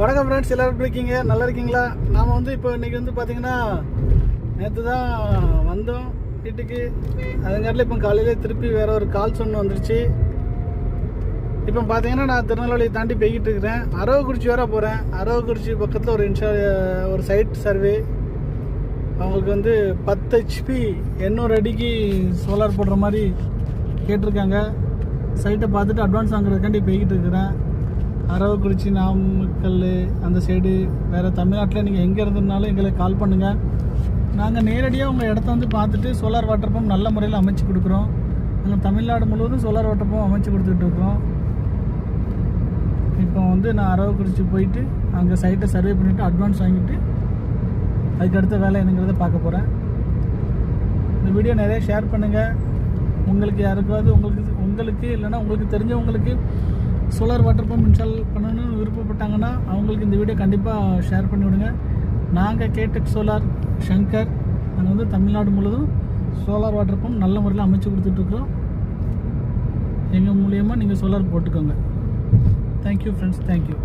வணக்கம் ஃப்ரெண்ட்ஸ் எல்லாரும் எப்படி இருக்கீங்க? நல்லா இருக்கீங்களா? நாம் வந்து இப்போ இன்றைக்கி வந்து பார்த்தீங்கன்னா நேற்று தான் வந்தோம் வீட்டுக்கு. அதுங்காட்டில் இப்போ காலையிலே திருப்பி வேறு ஒரு கால்ஸ் ஒன்று வந்துருச்சு. இப்போ பார்த்தீங்கன்னா நான் திருநெல்வேலியை தாண்டி போய்கிட்டு இருக்கிறேன். அரவக்குறிச்சி வேற போகிறேன் அரவக்குறிச்சி பக்கத்தில் ஒரு இன்ஷா ஒரு சைட் சர்வே அவங்களுக்கு வந்து பத்து ஹெச்பி எண்ணூறு அடிக்கு சோலார் போடுற மாதிரி கேட்டிருக்காங்க. சைட்டை பார்த்துட்டு அட்வான்ஸ் வாங்குறதுக்காண்டி போய்கிட்டு இருக்கிறேன். அரவக்குறிச்சி நாமக்கல் அந்த சைடு வேறு தமிழ்நாட்டில் நீங்கள் எங்கே இருந்ததுனாலும் எங்களுக்கு கால் பண்ணுங்கள் நாங்கள் நேரடியாக உங்கள் இடத்த வந்து பார்த்துட்டு சோலார் வாட்டர் பம்ப் நல்ல முறையில் அமைச்சு கொடுக்குறோம். நாங்கள் தமிழ்நாடு முழுவதும் சோலார் வாட்டர் பம்ப் அமைச்சு கொடுத்துட்ருக்குறோம் இப்போ வந்து நான் அரவக்குறிச்சி போயிட்டு அங்கே சைட்டை சர்வே பண்ணிவிட்டு அட்வான்ஸ் வாங்கிட்டு அதுக்கு அடுத்த வேலை என்னங்கிறத பார்க்க போகிறேன் இந்த வீடியோ நிறைய ஷேர் பண்ணுங்கள் உங்களுக்கு யாருக்காவது உங்களுக்கு உங்களுக்கு இல்லைன்னா உங்களுக்கு தெரிஞ்சவங்களுக்கு சோலார் வாட்டர் பம்ப் இன்ஸ்டால் பண்ணணும்னு விருப்பப்பட்டாங்கன்னா அவங்களுக்கு இந்த வீடியோ கண்டிப்பாக ஷேர் பண்ணி விடுங்க நாங்கள் கேடெக் சோலார் ஷங்கர் நாங்கள் வந்து தமிழ்நாடு முழுவதும் சோலார் வாட்டர் பம்ப் நல்ல முறையில் அமைச்சு கொடுத்துட்ருக்குறோம். எங்கள் மூலியமாக நீங்கள் சோலார் போட்டுக்கோங்க. Thank you friends thank you